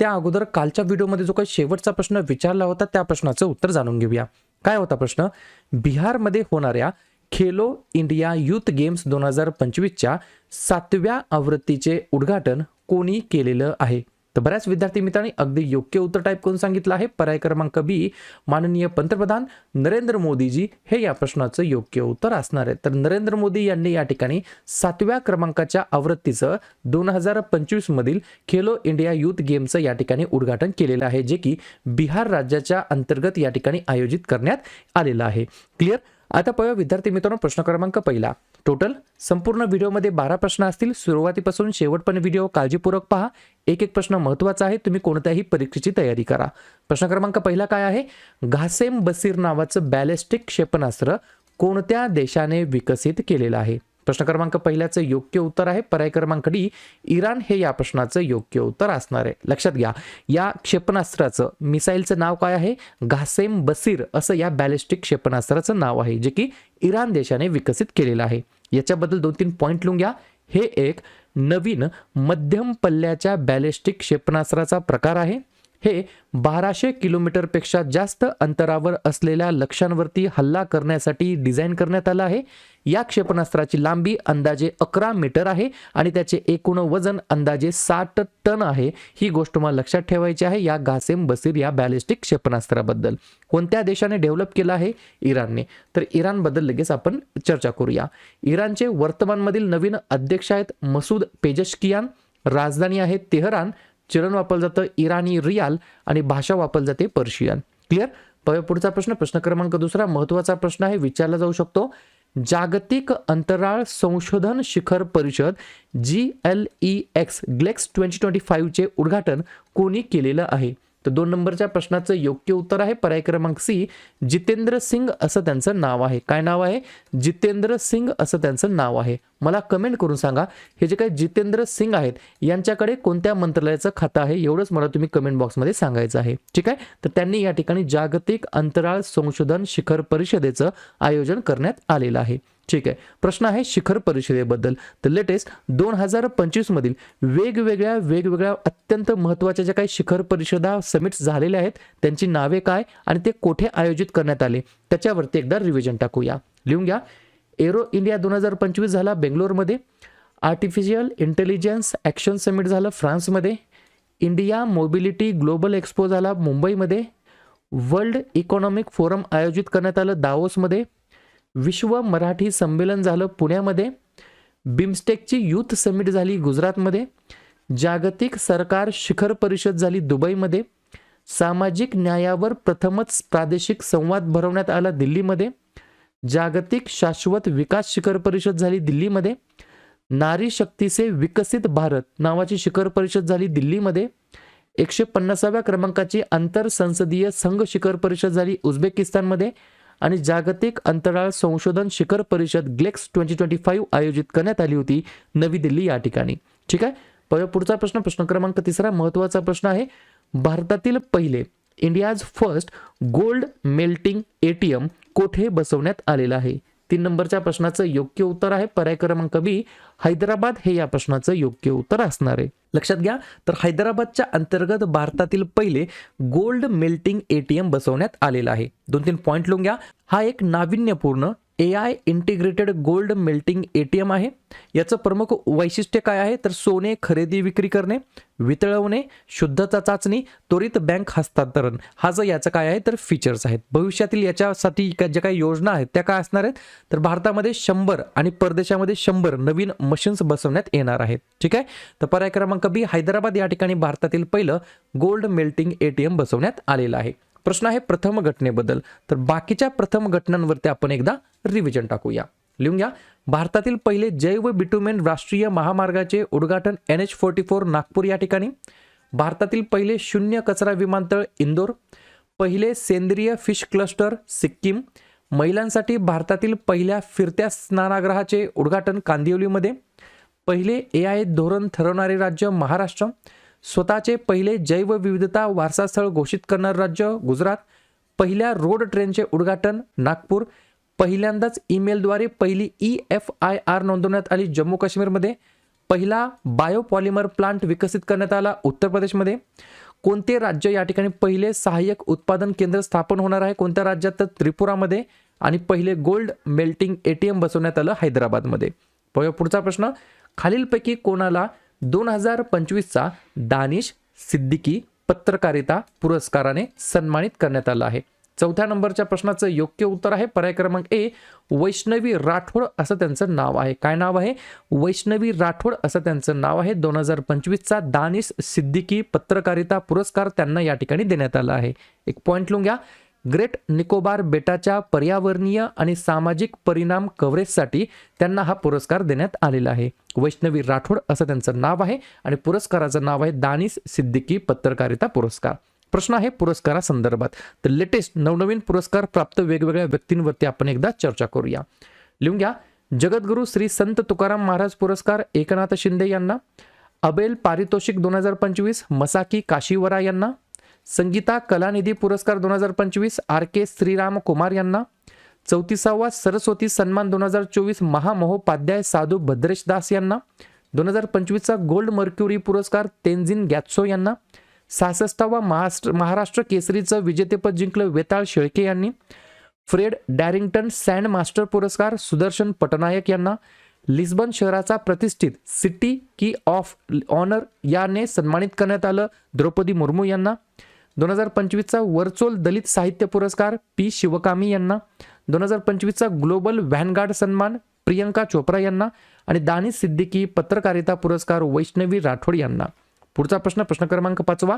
त्या अगोदर कालच्या व्हिडिओमध्ये जो काही शेवटचा प्रश्न विचारला होता त्या प्रश्नाचं उत्तर जाणून घेऊया. काय होता प्रश्न? बिहारमध्ये होणाऱ्या खेलो इंडिया युथ गेम्स दोन हजार पंचवीसच्या सातव्या आवृत्तीचे उद्घाटन कोणी केलेलं आहे? तर बऱ्याच विद्यार्थी मित्रांनी अगदी योग्य उत्तर टाईप करून सांगितलं आहे. पर्याय क्रमांक बी माननीय पंतप्रधान नरेंद्र मोदीजी हे या प्रश्नाचं योग्य उत्तर असणार आहे तर नरेंद्र मोदी यांनी या ठिकाणी सातव्या क्रमांकाच्या आवृत्तीचं दोन हजार पंचवीस मधील खेलो इंडिया युथ गेमचं या ठिकाणी उद्घाटन केलेलं आहे जे की बिहार राज्याच्या अंतर्गत या ठिकाणी आयोजित करण्यात आलेलं आहे. क्लिअर आता पाहूया विद्यार्थी मित्रांनो प्रश्न क्रमांक पहिला. टोटल संपूर्ण व्हिडिओमध्ये बारा प्रश्न असतील. सुरुवातीपासून शेवटपर्यंत व्हिडिओ काळजीपूर्वक पहा. एक एक प्रश्न महत्त्वाचा आहे. तुम्ही कोणत्याही परीक्षेची तयारी करा. प्रश्न क्रमांक पहिला काय आहे? घासेम बसीर नावाचं बॅलिस्टिक क्षेपणास्त्र कोणत्या देशाने विकसित केलेलं आहे? प्रश्न क्रमांक पहिल्याचं योग्य उत्तर आहे. पर्याय क्रमांक डी इराण हे या प्रश्नाचं योग्य उत्तर असणार आहे. लक्षात घ्या या क्षेपणास्त्राचं मिसाईलचं नाव काय आहे? घासेम बसीर असं या बॅलिस्टिक क्षेपणास्त्राचं नाव आहे जे की इराण देशाने विकसित केलेलं आहे. याच्याबद्दल दोन तीन पॉईंट लिहून घ्या. हे एक नवीन मध्यम पल्ल्याच्या बॅलिस्टिक क्षेपणास्त्राचा प्रकार आहे. हे बाराशे किलोमीटरपेक्षा जास्त अंतरावर असलेल्या लक्ष्यांवरती हल्ला करण्यासाठी डिझाईन करण्यात आलं आहे. या क्षेपणास्त्राची लांबी अंदाजे अकरा मीटर आहे आणि त्याचे एकूण वजन अंदाजे साठ टन आहे. ही गोष्ट मला लक्षात ठेवायची आहे या घासेम बसीर या बॅलिस्टिक क्षेपणास्त्राबद्दल. कोणत्या देशाने डेव्हलप केलं आहे? इराणने तर इराणबद्दल लगेच आपण चर्चा करूया. इराणचे वर्तमानमधील नवीन अध्यक्ष आहेत मसूद पेजशकियान राजधानी आहे तेहरान चलन वापरलं जातं इराणी रियाल आणि भाषा वापरली जाते पर्शियन. क्लिअर? पुढचा प्रश्न प्रश्न क्रमांक दुसरा महत्त्वाचा प्रश्न आहे विचारला जाऊ शकतो. जागतिक अंतराळ संशोधन शिखर परिषद G L E X GLEX twenty twenty फाईव्हचे उद्घाटन कोणी केलेलं आहे? तर दोन नंबरच्या प्रश्नाचं योग्य उत्तर आहे पर्याय क्रमांक सी जितेंद्र सिंग असं त्यांचं नाव आहे. काय नाव आहे? जितेंद्र सिंग असं त्यांचं नाव आहे. मला कमेंट करून सांगा हे जे काही जितेंद्र सिंग आहेत यांच्याकडे कोणत्या मंत्रालयाचं खातं आहे? एवढंच मला तुम्ही कमेंट बॉक्समध्ये सांगायचं आहे. ठीक आहे? तर त्यांनी या ठिकाणी जागतिक अंतराळ संशोधन शिखर परिषदेचं आयोजन करण्यात आलेलं आहे. ठीक आहे? प्रश्न आहे शिखर परिषदेबद्दल. तर लेटेस्ट दोन हजार पंचवीस मधील वेगवेगळ्या वेगवेगळ्या अत्यंत महत्त्वाच्या ज्या काही शिखर परिषदा समिट्स झालेल्या आहेत त्यांची नावे काय आणि ते कोठे आयोजित करण्यात आले? त्याच्यावरती एकदा रिव्हिजन टाकूया. लिहून घ्या. एरो इंडिया दोन हजार पंचवीस झाला बेंगलोरमध्ये. आर्टिफिशियल इंटेलिजन्स ॲक्शन समिट झालं फ्रान्समध्ये. इंडिया मोबिलिटी ग्लोबल एक्सपो झाला मुंबईमध्ये. वर्ल्ड इकॉनॉमिक फोरम आयोजित करण्यात आलं दावोसमध्ये. विश्व मराठी संमेलन झालं पुण्यामध्ये. बिमस्टेकची यूथ समिट झाली गुजरातमध्ये. जागतिक सरकार शिखर परिषद झाली दुबईमध्ये. सामाजिक न्यायावर प्रथमच प्रादेशिक संवाद भरवण्यात आला दिल्लीमध्ये. जागतिक शाश्वत विकास शिखर परिषद झाली दिल्लीमध्ये. नारी शक्तीचे विकसित भारत नावाची शिखर परिषद झाली दिल्लीमध्ये. एकशे पन्नासाव्या क्रमांकाची आंतर संसदीय संघ शिखर परिषद झाली उझबेकिस्तानमध्ये. आणि जागतिक अंतराळ संशोधन शिखर परिषद ग्लेक्स ट्वेंटी ट्वेंटी फाईव्ह आयोजित करण्यात आली होती नवी दिल्ली या ठिकाणी. ठीक आहे? पुढचा प्रश्न प्रश्न क्रमांक तिसरा महत्त्वाचा प्रश्न आहे. भारतातील पहिले India's first gold melting ATM कोठे बसवण्यात आलेलं आहे? तीन नंबरच्या प्रश्नाचं योग्य उत्तर आहे. पर्याय क्रमांक बी हैदराबाद हे या प्रश्नाचं योग्य उत्तर असणार आहे. लक्षात घ्या. तर हैदराबादच्या अंतर्गत भारतातील पहिले गोल्ड मेल्टिंग एटीएम बसवण्यात आलेलं आहे. दोन तीन पॉईंट लिहून घ्या. हा एक नाविन्यपूर्ण A I integrated gold melting A T M आहे. याचं प्रमुख वैशिष्ट्य काय आहे? तर सोने खरेदी विक्री करणे वितळवणे शुद्धता चाचणी त्वरित बँक हस्तांतरण. हा जो याचं काय आहे? तर फीचर्स आहेत. भविष्यातील याच्यासाठी ज्या काही योजना आहेत त्या काय असणार आहेत? तर भारतामध्ये शंभर आणि परदेशामध्ये शंभर नवीन मशीन्स बसवण्यात येणार आहेत. ठीक आहे? तर पर्याय क्रमांक बी हैदराबाद या ठिकाणी भारतातील पहिलं gold melting A T M बसवण्यात आलेलं आहे. प्रश्न आहे प्रथम घटनेबद्दल. तर बाकीच्या प्रथम घटनांवरती आपण एकदा रिव्हिजन टाकूया. लिहून घ्या. भारतातील पहिले जैव बिटुमेन राष्ट्रीय महामार्गाचे उद्घाटन N H forty four Nagpur या ठिकाणी. भारतातील पहिले शून्य कचरा विमानतळ इंदोर. पहिले सेंद्रिय फिश क्लस्टर सिक्कीम. महिलांसाठी भारतातील पहिल्या फिरत्या स्नानागृहाचे उद्घाटन कांदिवलीमध्ये. पहिले ए आय धोरण ठरवणारे राज्य महाराष्ट्र. स्वतःचे पहिले जैवविविधता वारसास्थळ घोषित करणारं राज्य गुजरात. पहिल्या रोड ट्रेनचे उद्घाटन नागपूर. पहिल्यांदाच ईमेलद्वारे पहिली ई एफ आय आर नोंदवण्यात आली जम्मू काश्मीरमध्ये. पहिला बायोपॉलिमर प्लांट विकसित करण्यात आला उत्तर प्रदेशमध्ये. कोणते राज्य या ठिकाणी पहिले सहाय्यक उत्पादन केंद्र स्थापन होणार आहे? कोणत्या राज्यात? तर त्रिपुरामध्ये. आणि पहिले गोल्ड मेल्टिंग एटीएम बसवण्यात आलं हैदराबादमध्ये. पुढचा प्रश्न. खालीलपैकी कोणाला दोन हजार पंचवीसचा दानिश सिद्दीकी पत्रकारिता पुरस्काराने सन्मानित करण्यात आलं आहे. चौथ्या नंबरच्या प्रश्नाचं योग्य उत्तर आहे. पर्याय क्रमांक ए वैष्णवी राठोड असं त्यांचं नाव आहे. काय नाव आहे? वैष्णवी राठोड असं त्यांचं नाव आहे. दोन हजार पंचवीसचा दानिश सिद्दीकी पत्रकारिता पुरस्कार त्यांना या ठिकाणी देण्यात आला आहे. एक पॉईंट लिहून घ्या ग्रेट निकोबार बेटाच्या पर्यावरणीय आणि सामाजिक परिणाम कव्हरेजसाठी त्यांना हा पुरस्कार देण्यात आलेला आहे. वैष्णवी राठोड असं त्यांचं नाव आहे आणि पुरस्काराचं नाव आहे दानिस सिद्दीकी पत्रकारिता पुरस्कार. प्रश्न आहे पुरस्कारासंदर्भात. तर लेटेस्ट नवनवीन पुरस्कार प्राप्त वेगवेगळ्या व्यक्तींवरती आपण एकदा चर्चा करूया. लिहून घ्या. जगद्गुरू श्री संत तुकाराम महाराज पुरस्कार एकनाथ शिंदे यांना. अबेल पारितोषिक दोन हजार पंचवीस मसाकी काशीवरा यांना. संगीता कलानिधी पुरस्कार दोन हजार पंचवीस आर के श्रीराम कुमार यांना. चौतीसावा सरस्वती सन्मान दोन हजार चोवीस महामहोपाध्याय साधू भद्रेश दास यांना. दोन हजार पंचवीसचा गोल्ड मर्क्युरी पुरस्कार तेन्झिन गॅत्सो यांना. सहासष्टावा महाराष्ट्र महाराष्ट्र केसरीचं विजेतेपद जिंकलं वेताळ शेळके यांनी. फ्रेड डॅरिंग्टन सँड मास्टर पुरस्कार सुदर्शन पटनायक यांना. लिस्बन शहराचा प्रतिष्ठित सिटी की ऑफ ऑनर याने सन्मानित करण्यात आलं द्रौपदी मुर्मू यांना. दोन हजार पंचवीसचा वर्चुअल दलित साहित्य पुरस्कार पी शिवकामी यांना दोन हजार पंचवीसचा ग्लोबल व्हॅनगार्ड सन्मान प्रियंका चोप्रा यांना आणि दानिश सिद्दीकी पत्रकारिता पुरस्कार वैष्णवी राठोड यांना. पुढचा प्रश्न प्रश्न क्रमांक पाचवा.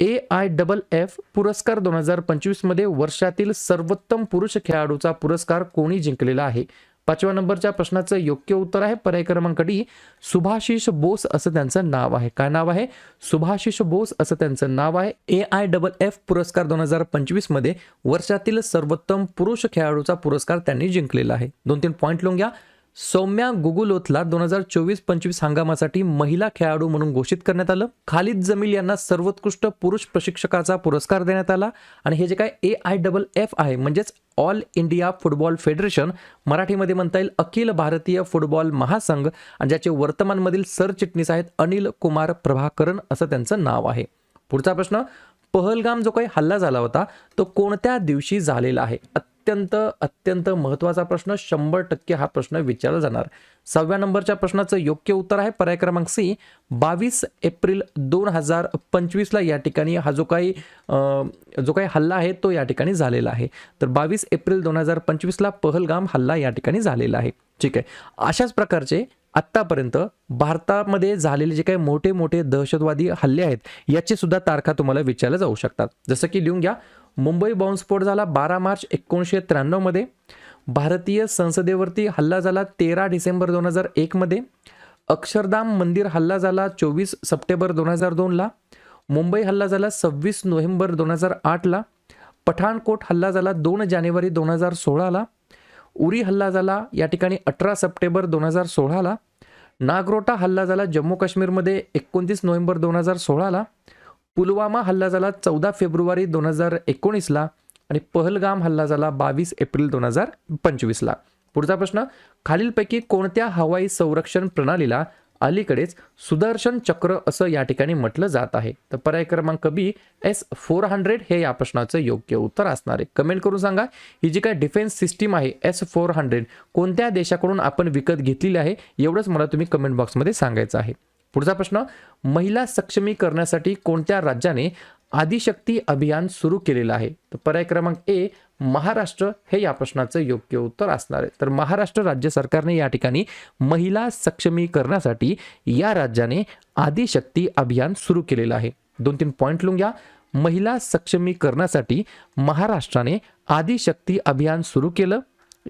ए आय डबल एफ पुरस्कार दोन हजार पंचवीसमध्ये वर्षातील सर्वोत्तम पुरुष खेळाडूचा पुरस्कार कोणी जिंकलेला आहे? पाचव्या नंबरच्या प्रश्नाचं योग्य उत्तर आहे. पर्याय क्रमांक डी सुभाशिष बोस असं त्यांचं नाव आहे. काय नाव आहे? सुभाशिष बोस असं त्यांचं नाव आहे. ए आय डबल एफ पुरस्कार दोन हजार पंचवीसमध्ये वर्षातील सर्वोत्तम पुरुष खेळाडूचा पुरस्कार त्यांनी जिंकलेला आहे. दोन तीन पॉईंट लिहून घ्या. सौम्या गुगुलोथला दोन हजार चोवीस पंचवीस हंगामासाठी महिला खेळाडू म्हणून घोषित करण्यात आलं. खालिद जमील यांना सर्वोत्कृष्ट पुरुष प्रशिक्षकाचा पुरस्कार देण्यात आला आणि हे जे काय ए आय डबल एफ आहे म्हणजेच ऑल इंडिया फुटबॉल फेडरेशन मराठीमध्ये म्हणता येईल अखिल भारतीय फुटबॉल महासंघ आणि ज्याचे वर्तमानमधील सरचिटणीस आहेत अनिल कुमार प्रभाकरन असं त्यांचं नाव आहे. पुढचा प्रश्न पहलगाम जो काही हल्ला झाला होता तो कोणत्या दिवशी झालेला आहे? अत्यंत अत्यंत महत्त्वाचा प्रश्न शंभर टक्के हा प्रश्न विचारला जाणार. सहाव्या नंबरच्या प्रश्नाचं योग्य उत्तर आहे पर्याय क्रमांक सी. बावीस एप्रिल दोन हजार पंचवीसला या ठिकाणी हा जो काही जो काही हल्ला आहे तो या ठिकाणी झालेला आहे. तर बावीस एप्रिल दोन हजार पंचवीसला पहलगाम हल्ला या ठिकाणी झालेला आहे. ठीक आहे. अशाच प्रकारचे आत्तापर्यंत भारतामध्ये झालेले जे काही मोठे मोठे दहशतवादी हल्ले आहेत याची सुद्धा तारखा तुम्हाला विचारल्या जाऊ शकतात. जसं की लिहून घ्या मुंबई बॉम्बस्फोट झाला बारा मार्च एकोणीसशे त्र्याण्णवमध्ये भारतीय संसदेवरती हल्ला झाला तेरा डिसेंबर दोन हजार एकमध्ये अक्षरधाम मंदिर हल्ला झाला चोवीस सप्टेंबर दोन हजार दोनला मुंबई हल्ला झाला सव्वीस नोव्हेंबर दोन हजार आठला पठाणकोट हल्ला झाला दोन जानेवारी दोन हजार सोळाला उरी हल्ला झाला या ठिकाणी अठरा सप्टेंबर दोन हजार सोळाला नागरोटा हल्ला झाला जम्मू काश्मीरमध्ये एकोणतीस नोव्हेंबर दोन हजार सोळाला पुलवामा हल्ला झाला चौदा फेब्रुवारी दोन हजार एकोणीसला आणि पहलगाम हल्ला झाला बावीस एप्रिल दोन हजार पंचवीसला. पुढचा प्रश्न खालीलपैकी कोणत्या हवाई संरक्षण प्रणालीला अलीकडेच सुदर्शन चक्र असं या ठिकाणी म्हटलं जात आहे? तर पर्याय क्रमांक बी एस फोर हंड्रेड हे या प्रश्नाचं योग्य उत्तर असणार आहे. कमेंट करून सांगा ही जी काय डिफेन्स सिस्टीम आहे एस फोर हंड्रेड कोणत्या देशाकडून आपण विकत घेतलेली आहे एवढंच मला तुम्ही कमेंट बॉक्समध्ये सांगायचं आहे. पुढचा प्रश्न महिला सक्षमीकरणासाठी कोणत्या राज्याने आदिशक्ती अभियान सुरू केलेलं आहे? तर पर्याय क्रमांक ए महाराष्ट्र. हे या प्रश्नाचं योग्य उत्तर असणार आहे. तर महाराष्ट्र राज्य सरकारने या ठिकाणी महिला सक्षमीकरणासाठी या राज्याने आदिशक्ती अभियान सुरू केलेलं आहे. दोन तीन पॉईंट लिहून घ्या. महिला सक्षमीकरणासाठी महाराष्ट्राने आदिशक्ती अभियान सुरू केलं.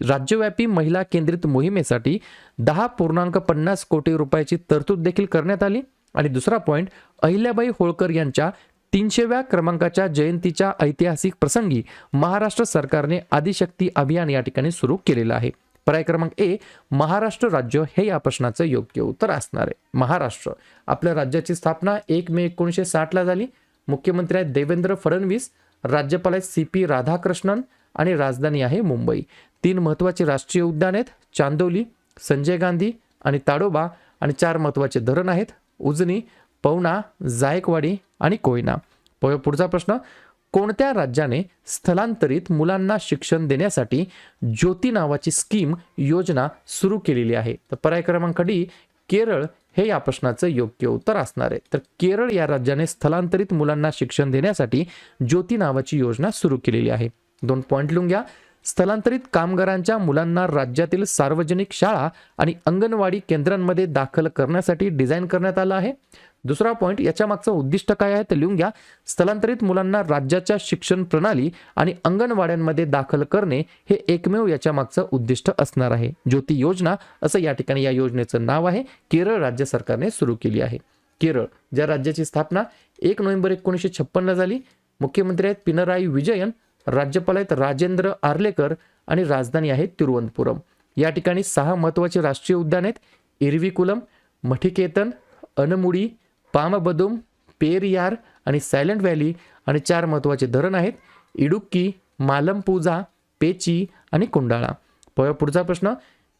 राज्यव्यापी महिला केंद्रित मोहिमेसाठी दहा पूर्णांक पन्नास कोटी रुपयाची तरतूद देखील करण्यात आली. आणि दुसरा पॉईंट अहिल्याबाई होळकर यांच्या तीनशेव्या क्रमांकाच्या जयंतीच्या ऐतिहासिक प्रसंगी महाराष्ट्र सरकारने आदिशक्ती अभियान या ठिकाणी सुरू केलेलं आहे. पर्याय क्रमांक ए महाराष्ट्र राज्य हे या प्रश्नाचं योग्य उत्तर असणार आहे. महाराष्ट्र आपल्या राज्याची स्थापना एक मे एकोणीसशे साठला झाली. मुख्यमंत्री आहेत देवेंद्र फडणवीस राज्यपाल आहेत सी पी राधाकृष्णन आणि राजधानी आहे मुंबई. तीन महत्त्वाचे राष्ट्रीय उद्यान आहेत चांदोली संजय गांधी आणि ताडोबा आणि चार महत्त्वाचे धरण आहेत उजनी पवना जायकवाडी आणि कोयना. प- पुढचा प्रश्न कोणत्या राज्याने स्थलांतरित मुलांना शिक्षण देण्यासाठी ज्योती नावाची स्कीम योजना सुरू केलेली आहे? तर पर्याय क्रमांक डी केरळ हे या प्रश्नाचं योग्य उत्तर असणार आहे. तर केरळ या राज्याने स्थलांतरित मुलांना शिक्षण देण्यासाठी ज्योती नावाची योजना सुरू केलेली आहे. दोन पॉईंट लिहून घ्या. स्थलांतरित कामगारांच्या मुलांना राज्यातील सार्वजनिक शाळा आणि अंगणवाडी केंद्रांमध्ये दाखल करण्यासाठी डिझाईन करण्यात आलं आहे. दुसरा पॉईंट याच्या मागचं उद्दिष्ट काय आहे ते लिहून घ्या. स्थलांतरित मुलांना राज्याच्या शिक्षण प्रणाली आणि अंगणवाड्यांमध्ये दाखल करणे हे एकमेव याच्या मागचं उद्दिष्ट असणार आहे. ज्योती योजना असं या ठिकाणी या योजनेचं नाव आहे. केरळ राज्य सरकारने सुरू केली आहे. केरळ ज्या राज्याची स्थापना एक नोव्हेंबर एकोणीसशे छप्पनला झाली. मुख्यमंत्री आहेत पिनराई विजयन. राज्यपाल आहेत राजेंद्र आर्लेकर आणि राजधानी आहे तिरुवनंतपुरम. या ठिकाणी सहा महत्त्वाचे राष्ट्रीय उद्यान आहेत. इरविकुलम मठिकेतन अनमुडी पामबदुम पेरियार आणि सायलेंट व्हॅली आणि चार महत्त्वाचे धरण आहेत. इडुक्की मालमपूजा पेची आणि कुंडाळा. पुढचा प्रश्न.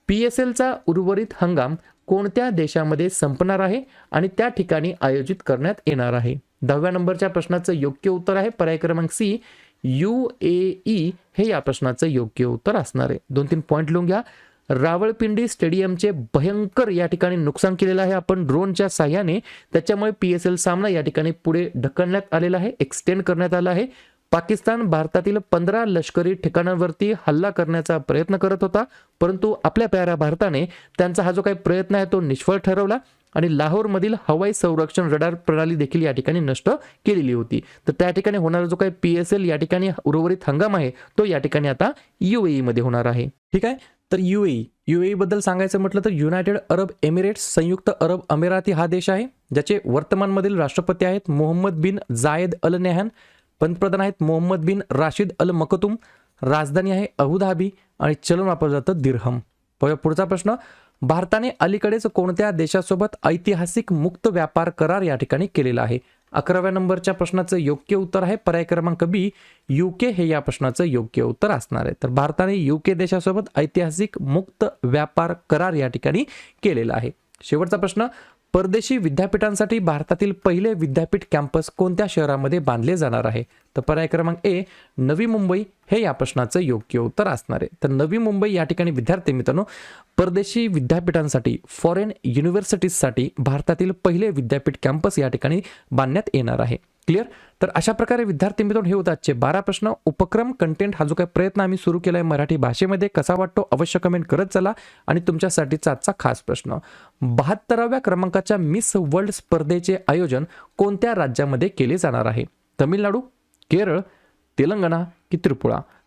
पी एस एलचा उर्वरित हंगाम कोणत्या देशामध्ये संपणार आहे आणि त्या ठिकाणी आयोजित करण्यात येणार आहे? दहाव्या नंबरच्या प्रश्नाचं योग्य उत्तर आहे. पर्याय क्रमांक सी. यू ए ई हे या प्रश्नाचं योग्य उत्तर असणार आहे. दोन तीन पॉईंट लिहून घ्या. रावळपिंडी स्टेडियमचे भयंकर या ठिकाणी नुकसान केलेलं आहे. आपण ड्रोनच्या साह्याने त्याच्यामुळे पी एस एल सामना या ठिकाणी पुढे ढकलण्यात आलेला आहे एक्सटेंड करण्यात आला आहे. पाकिस्तान भारतातील पंधरा लष्करी ठिकाणांवरती हल्ला करण्याचा प्रयत्न करत होता परंतु आपल्या प्याऱ्या भारताने त्यांचा हा जो काही प्रयत्न आहे तो निष्फळ ठरवला. आणि लाहोरमधील हवाई संरक्षण रडार प्रणाली देखील या ठिकाणी नष्ट केलेली होती. तर त्या ठिकाणी होणारा जो काही पी एस एल या ठिकाणी उर्वरित हंगाम आहे तो या ठिकाणी आता UAE मध्ये होणार आहे. ठीक आहे? तर युएई युएई बद्दल सांगायचं म्हटलं तर युनायटेड अरब एमिरेट्स संयुक्त अरब अमिराती हा देश आहे ज्याचे वर्तमानमधील राष्ट्रपती आहेत मोहम्मद बिन जायद अल नेहान पंतप्रधान आहेत मोहम्मद बिन राशिद अल मकतुम राजधानी आहे अबुधाबी आणि चलन वापरलं जातं दिरहम. प- पुढचा प्रश्न. भारताने अलीकडेच कोणत्या देशासोबत ऐतिहासिक मुक्त व्यापार करार या ठिकाणी केलेला आहे? अकराव्या नंबरच्या प्रश्नाचं योग्य उत्तर आहे. पर्याय क्रमांक बी युके हे या प्रश्नाचं योग्य उत्तर असणार आहे. तर भारताने युके देशासोबत ऐतिहासिक मुक्त व्यापार करार या ठिकाणी केलेला आहे. शेवटचा प्रश्न परदेशी विद्यापीठांसाठी भारतातील पहिले विद्यापीठ कॅम्पस कोणत्या शहरामध्ये बांधले जाणार आहे? तर पर्याय क्रमांक ए नवी मुंबई. हे या प्रश्नाचं योग्य उत्तर असणार आहे. तर नवी मुंबई या ठिकाणी विद्यार्थी मित्रांनो परदेशी विद्यापीठांसाठी फॉरेन युनिव्हर्सिटीजसाठी भारतातील पहिले विद्यापीठ कॅम्पस या ठिकाणी बांधण्यात येणार आहे. क्लिअर? तर अशा प्रकारे विद्यार्थी मित्रांनो हे होतं आजचे बारा प्रश्न. उपक्रम कंटेंट हा जो काही प्रयत्न आम्ही सुरू केला आहे मराठी भाषेमध्ये कसा वाटतो? अवश्य कमेंट करत चला. आणि तुमच्यासाठीचा आजचा खास प्रश्न. बहात्तराव्या क्रमांकाच्या मिस वर्ल्ड स्पर्धेचे आयोजन कोणत्या राज्यामध्ये केले जाणार आहे? तमिळनाडू केरळ तेलंगणा की त्रिपुरा?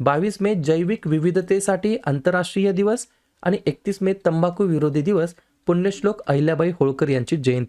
बावीस मे जैविक विविधतेसाठी आंतरराष्ट्रीय दिवस आणि एकतीस मे तंबाखू विरोधी दिवस पुण्यश्लोक अहिल्याबाई होळकर यांची जयंती.